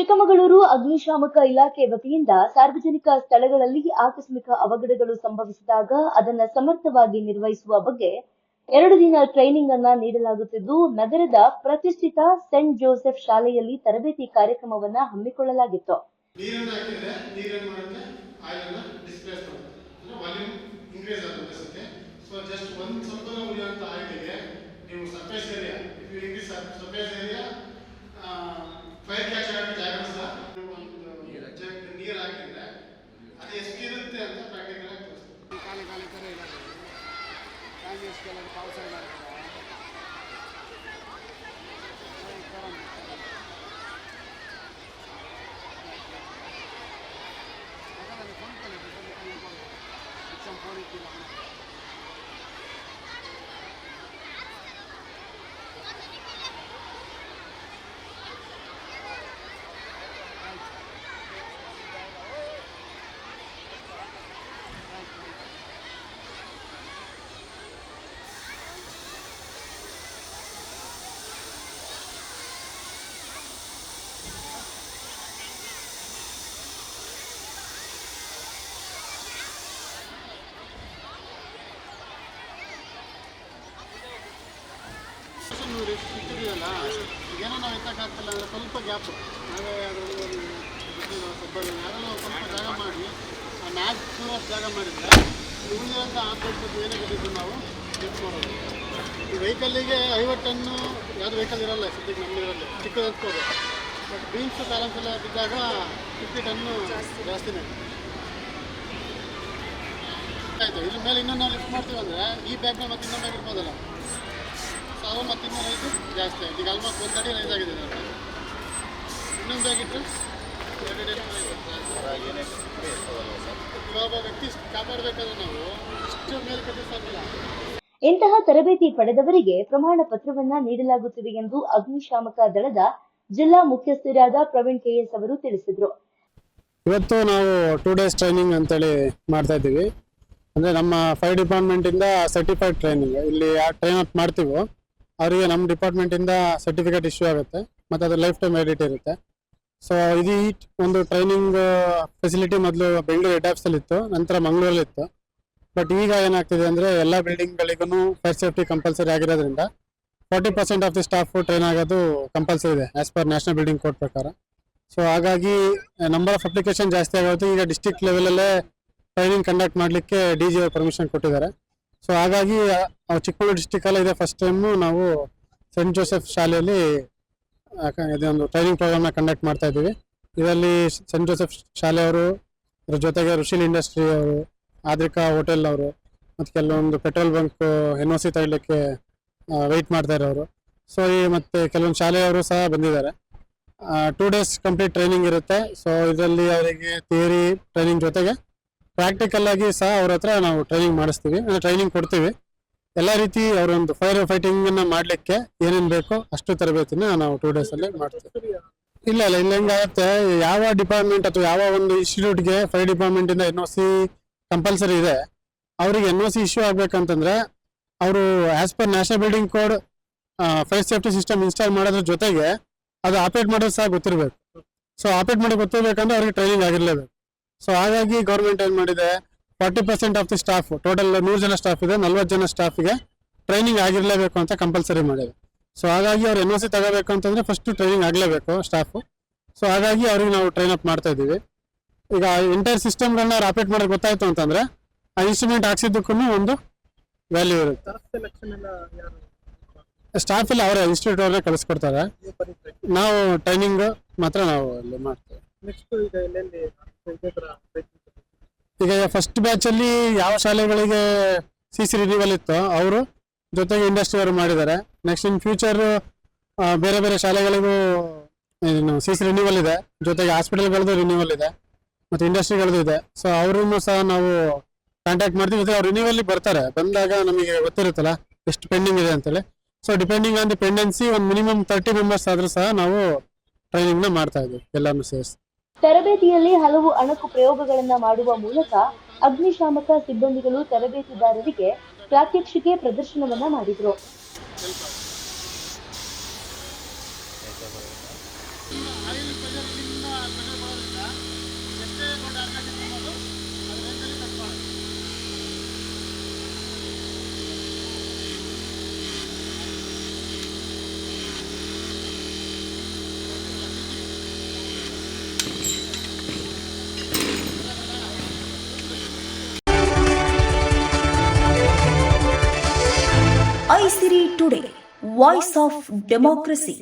ಚಿಕ್ಕಮಗಳೂರು ಅಗ್ನಿಶಾಮಕ ಇಲಾಖೆ ವತಿಯಿಂದ ಸಾರ್ವಜನಿಕ ಸ್ಥಳಗಳಲ್ಲಿ ಆಕಸ್ಮಿಕ ಅವಘಡಗಳು ಸಂಭವಿಸಿದಾಗ ಅದನ್ನು ಸಮರ್ಥವಾಗಿ ನಿರ್ವಹಿಸುವ ಬಗ್ಗೆ ಎರಡು ದಿನ ಟ್ರೈನಿಂಗ್ ಅನ್ನ ನೀಡಲಾಗುತ್ತಿದ್ದು, ನಗರದ ಪ್ರತಿಷ್ಠಿತ ಸೆಂಟ್ ಜೋಸೆಫ್ ಶಾಲೆಯಲ್ಲಿ ತರಬೇತಿ ಕಾರ್ಯಕ್ರಮವನ್ನ ಹಮ್ಮಿಕೊಳ್ಳಲಾಗಿತ್ತು. ನೀವು ಫೈರ್ ಕ್ಯಾಚ್ ಆಗೋ ಜಾಗ ಸಹ ನೀವು ಒಂದು ಜಗ್ ನೀರು ಹಾಕಿದ್ರೆ ಅದು ಎಷ್ಟಿರುತ್ತೆ ಅಂತ ಪ್ರಾಕ್ಟಿಕಲ್ ಆಗಿ ತೋರಿಸ್ತೀವಿ ಖಾಲಿ ಖಾಲಿ ಥರ ಇಲ್ಲ ಟೈಮ್ ಎಷ್ಟೆಲ್ಲ ಪಾವಸ ಫೋನ್ ಇಟ್ಟಿಲ್ಲ ನೋಡಿ ಇಟ್ಟಿದೆಯಲ್ಲ ಏನೋ ನಾವು ಎತ್ತಕ್ಕಾಗ್ತಿಲ್ಲ ಅಂದರೆ ಸ್ವಲ್ಪ ಗ್ಯಾಪ್ ನಾವೇ ಅದರಲ್ಲಿ ಸ್ವಲ್ಪ ಯಾರೆಲ್ಲ ಸ್ವಲ್ಪ ಜಾಗ ಮಾಡಿ, ಆ ಮ್ಯಾಚ್ ಜಾಗ ಮಾಡಿದರೆ ಉಳಿದಂಥ ಆಪರೇಟ್ ಏನೇ ಬಿಟ್ಟಿದ್ದು ನಾವು ಲಿಫ್ಟ್ ಮಾಡೋದು. ಈ ವೆಹಿಕಲ್ಲಿಗೆ ಐವತ್ತು ಟನ್ನು ಯಾವುದು ವೆಹಿಕಲ್ ಇರಲ್ಲ ಸದ್ಯಕ್ಕೆ ನಮ್ಮದಿರಲ್ಲ ಚಿಕ್ಕದು ಬಟ್ ಬೀನ್ಸ್ ಬ್ಯಾಲೆನ್ಸ್ ಎಲ್ಲ ಬಿದ್ದಾಗ ಫಿಫ್ಟಿ ಟನ್ನು ಜಾಸ್ತಿನೇ. ಆಯಿತು, ಇದ್ರ ಮೇಲೆ ಇನ್ನೊಂದು ನಾವು ಲಿಫ್ಟ್ ಮಾಡ್ತೀವಿ ಅಂದರೆ, ಈ ಬ್ಯಾಗ್ನ ಮತ್ತೆ ಇನ್ನೊಂದು ಬ್ಯಾಗ್ ಇರ್ಬೋದಲ್ಲ ಅದು ಮತ್ತೆ ಇನ್ನೂ ರೈಸ್ ಜಾಸ್ತಿ ಆಯ್ತು. ಈಗ ಆಲ್ಮೋಸ್ಟ್ ಒಂದು ಅಡಿ ರೈಸ್ ಆಗಿದೆ ನಾನು ಇನ್ನೊಂದು ಆಗಿತ್ತು ಇಟ್ಟರೆ ಎರಡು ಅಡಿ ಇವಾಗ ಒಬ್ಬ ವ್ಯಕ್ತಿ ಕಾಪಾಡಬೇಕಾದ್ರೆ ನಾವು ಇಷ್ಟು ಮೇಲೆ ಕಟ್ಟಿ ಸಾಕಿಲ್ಲ ಇಂತಹ ತರಬೇತಿ ಪಡೆದವರಿಗೆ ಪ್ರಮಾಣ ಪತ್ರವನ್ನ ನೀಡಲಾಗುತ್ತಿದೆ ಎಂದು ಅಗ್ನಿಶಾಮಕ ದಳದ ಜಿಲ್ಲಾ ಮುಖ್ಯಸ್ಥರಾದ ಪ್ರವೀಣ್ ಕೆಎಸ್ ಅವರು ತಿಳಿಸಿದರು. ಇವತ್ತು ನಾವು ಟೂ ಡೇಸ್ ಟ್ರೈನಿಂಗ್ ಅಂತೇಳಿ ಮಾಡ್ತಾ ಇದ್ದೀವಿ. ಅಂದ್ರೆ ನಮ್ಮ ಫೈರ್ ಡಿಪಾರ್ಟ್ಮೆಂಟಿಂದ ಸರ್ಟಿಫೈಡ್ ಟ್ರೈನಿಂಗ್ ಇಲ್ಲಿ ಟ್ರೈನ್ ಅಪ್ ಮಾಡ್ತೀವೋ ಅವರಿಗೆ ನಮ್ಮ ಡಿಪಾರ್ಟ್ಮೆಂಟಿಂದ ಸರ್ಟಿಫಿಕೇಟ್ ಇಶ್ಯೂ ಆಗುತ್ತೆ, ಮತ್ತು ಅದು ಲೈಫ್ ಟೈಮ್ ಎಡಿಟ್ ಇರುತ್ತೆ. ಸೊ ಇದು ಈ ಒಂದು ಟ್ರೈನಿಂಗ್ ಫೆಸಿಲಿಟಿ ಮೊದಲು ಬೆಂಗಳೂರು ಹೆಡ್ ಇತ್ತು ನಂತರ ಮಂಗಳೂರಲ್ಲಿ ಇತ್ತು ಬಟ್ ಈಗ ಏನಾಗ್ತಿದೆ ಅಂದರೆ ಎಲ್ಲ ಬಿಲ್ಡಿಂಗ್ಗಳಿಗೂ ಫೈರ್ ಸೇಫ್ಟಿ ಕಂಪಲ್ಸರಿ ಆಗಿರೋದ್ರಿಂದ forty percent of the staff train ಆಗೋದು ಕಂಪಲ್ಸರಿ ಇದೆ as per national building code ಪ್ರಕಾರ. ಸೊ ಹಾಗಾಗಿ ನಂಬರ್ ಆಫ್ ಅಪ್ಲಿಕೇಶನ್ ಜಾಸ್ತಿ ಆಗೋದು, ಈಗ ಡಿಸ್ಟಿಕ್ ಲೆವೆಲಲ್ಲೇ ಟ್ರೈನಿಂಗ್ ಕಂಡಕ್ಟ್ ಮಾಡಲಿಕ್ಕೆ ಡಿ ಜಿ ಪರ್ಮಿಷನ್ ಕೊಟ್ಟಿದ್ದಾರೆ. ಸೊ ಹಾಗಾಗಿ ಚಿಕ್ಕಮಗಳೂರು ಡಿಸ್ಟಿಕಲ್ಲೇ ಇದೆ ಫಸ್ಟ್ ಟೈಮು ನಾವು ಸೆಂಟ್ ಜೋಸೆಫ್ ಶಾಲೆಯಲ್ಲಿ ಇದೊಂದು ಟ್ರೈನಿಂಗ್ ಪ್ರೋಗ್ರಾಮ್ನ ಕಂಡಕ್ಟ್ ಮಾಡ್ತಾ ಇದ್ದೀವಿ. ಇದರಲ್ಲಿ ಸೆಂಟ್ ಜೋಸೆಫ್ ಶಾಲೆಯವರು ಅದ್ರ ಜೊತೆಗೆ ಋಷಿಲ್ ಇಂಡಸ್ಟ್ರಿ ಅವರು, ಆದ್ರಿಕಾ ಹೋಟೆಲ್ ಅವರು, ಮತ್ತು ಕೆಲವೊಂದು petrol bunk, N O C ತಗೊಳ್ಳಿಕ್ಕೆ ವೆಯ್ಟ್ ಮಾಡ್ತಾ ಇರೋರು. ಸೊ ಈ ಮತ್ತು ಕೆಲವೊಂದು ಶಾಲೆಯವರು ಸಹ ಬಂದಿದ್ದಾರೆ. ಟೂ ಡೇಸ್ ಕಂಪ್ಲೀಟ್ ಟ್ರೈನಿಂಗ್ ಇರುತ್ತೆ. ಸೊ ಇದರಲ್ಲಿ ಅವರಿಗೆ ಥಿಯರಿ ಟ್ರೈನಿಂಗ್ ಜೊತೆಗೆ ಪ್ರಾಕ್ಟಿಕಲ್ ಆಗಿ ಸಹ ಅವ್ರ ಹತ್ರ ನಾವು ಟ್ರೈನಿಂಗ್ ಮಾಡಿಸ್ತೀವಿ. ಅಂದರೆ ಟ್ರೈನಿಂಗ್ ಕೊಡ್ತೀವಿ. ಎಲ್ಲ ರೀತಿ ಅವರೊಂದು ಫೈರ್ ಫೈಟಿಂಗ್ ಅನ್ನ ಮಾಡ್ಲಿಕ್ಕೆ ಏನೇನ್ ಬೇಕೋ ಅಷ್ಟು ತರಬೇತಿನ ನಾವು ಟೂ ಡೇಸ್ ಅಲ್ಲಿ ಮಾಡ್ತೀವಿ. ಇಲ್ಲ ಇಲ್ಲ ಇಲ್ಲ ಹೆಂಗಾಗುತ್ತೆ, ಯಾವ ಡಿಪಾರ್ಟ್ಮೆಂಟ್ ಅಥವಾ ಯಾವ ಒಂದು ಇನ್ಸ್ಟಿಟ್ಯೂಟ್ಗೆ ಫೈರ್ ಡಿಪಾರ್ಟ್ಮೆಂಟ್ ಇಂದ ಎನ್ ಒ ಸಿ ಕಂಪಲ್ಸರಿ ಇದೆ, ಅವರಿಗೆ ಎನ್ ಒ ಸಿ ಇಶ್ಯೂ ಆಗ್ಬೇಕಂತಂದ್ರೆ ಅವರು as per national building code fire safety system install ಮಾಡೋದ್ರ ಜೊತೆಗೆ ಅದು ಆಪರೇಟ್ ಮಾಡೋದು ಸಹ ಗೊತ್ತಿರಬೇಕು. ಸೊ ಆಪರೇಟ್ ಮಾಡೋದು ಗೊತ್ತಿರಬೇಕಂದ್ರೆ ಅವ್ರಿಗೆ ಟ್ರೈನಿಂಗ್ ಆಗಿರ್ಲೇಬೇಕು. ಸೊ ಹಾಗಾಗಿ ಗೌರ್ಮೆಂಟ್ ಏನ್ ಮಾಡಿದೆ? Forty percent of the staff total ನೂರು ಜನ ಸ್ಟಾಫ್ ಇದೆ ನಲ್ವತ್ತು ಜನ ಸ್ಟಾಫ್ಗೆ ಟ್ರೈನಿಂಗ್ ಆಗಿರಲೇಬೇಕು ಅಂತ ಕಂಪಲ್ಸರಿ ಮಾಡಿದೆ. ಸೊ ಹಾಗಾಗಿ ಅವ್ರು ಎನ್ ಒ ಸಿ ತಗೋಬೇಕು ಅಂತಂದ್ರೆ ಫಸ್ಟ್ ಟ್ರೈನಿಂಗ್ ಆಗಲೇಬೇಕು ಸ್ಟಾಫ್ ಸೊ ಹಾಗಾಗಿ ಅವ್ರಿಗೆ ನಾವು ಟ್ರೈನ್ ಅಪ್ ಮಾಡ್ತಾ ಇದೀವಿ ಈಗ ಎಂಟೈರ್ ಸಿಸ್ಟಮ್ಗಳನ್ನ ಆಪರೇಟ್ ಮಾಡೋದು ಗೊತ್ತಾಯ್ತು ಅಂತಂದ್ರೆ ಆ ಇನ್ಸ್ಟ್ರೂಮೆಂಟ್ ಹಾಕ್ಸಿದ್ದಕ್ಕೂ ಒಂದು ವ್ಯಾಲ್ಯೂ ಇರುತ್ತೆ. ಸ್ಟಾಫ್ ಇಲ್ಲ ಅವರೇ ಇನ್ಸ್ಟಿಟ್ಯೂಟ್ ಅವರೇ ಕಳಿಸ್ಕೊಡ್ತಾರೆ. ನಾವು ಟ್ರೈನಿಂಗ್ ಮಾತ್ರ ನಾವು ಅಲ್ಲಿ ಮಾಡ್ತೇವೆ. ಈಗ ಫಸ್ಟ್ ಬ್ಯಾಚ್ ಅಲ್ಲಿ ಯಾವ ಶಾಲೆಗಳಿಗೆ ಸಿ ಸಿ ರಿನಿವಲ್ ಇತ್ತು ಅವರು ಜೊತೆಗೆ ಇಂಡಸ್ಟ್ರಿ ಅವರು ಮಾಡಿದ್ದಾರೆ. ನೆಕ್ಸ್ಟ್ ಇನ್ ಫ್ಯೂಚರ್ ಬೇರೆ ಬೇರೆ ಶಾಲೆಗಳಿಗೂ ಏನು ಸಿ ಸಿ ರಿನಿವಲ್ ಇದೆ. ಜೊತೆಗೆ ಹಾಸ್ಪಿಟಲ್ಗಳದ್ದು ರಿನಿವಲ್ ಇದೆ. ಮತ್ತೆ ಇಂಡಸ್ಟ್ರಿಗಳದ್ದು ಇದೆ. ಸೊ ಅವ್ರನ್ನು ಸಹ ನಾವು ಕಾಂಟ್ಯಾಕ್ಟ್ ಮಾಡ್ತೀವಿ. ಮತ್ತೆ ಅವ್ರು ರಿನಿವಲ್ ಬರ್ತಾರೆ. ಬಂದಾಗ ನಮಗೆ ಗೊತ್ತಿರುತ್ತಲ್ಲ, ಎಷ್ಟು ಪೆಂಡಿಂಗ್ ಇದೆ ಅಂತೇಳಿ. So depending on the pendency ಒಂದು ಮಿನಿಮಮ್ ತರ್ಟಿ ಮೆಂಬರ್ಸ್ ಆದರೂ ಸಹ ನಾವು ಟ್ರೈನಿಂಗ್ನ ಮಾಡ್ತಾ ಇದ್ದೀವಿ. ಎಲ್ಲಾನು ಸೇರಿಸಿ. ತರಬೇತಿಯಲ್ಲಿ ಹಲವು ಅಣಕು ಪ್ರಯೋಗಗಳನ್ನು ಮಾಡುವ ಮೂಲಕ ಅಗ್ನಿಶಾಮಕ ಸಿಬ್ಬಂದಿಗಳು ತರಬೇತಿದಾರರಿಗೆ ಪ್ರಾತ್ಯಕ್ಷಿಕೆ ಪ್ರದರ್ಶನವನ್ನ ಮಾಡಿದರು. Today voice of democracy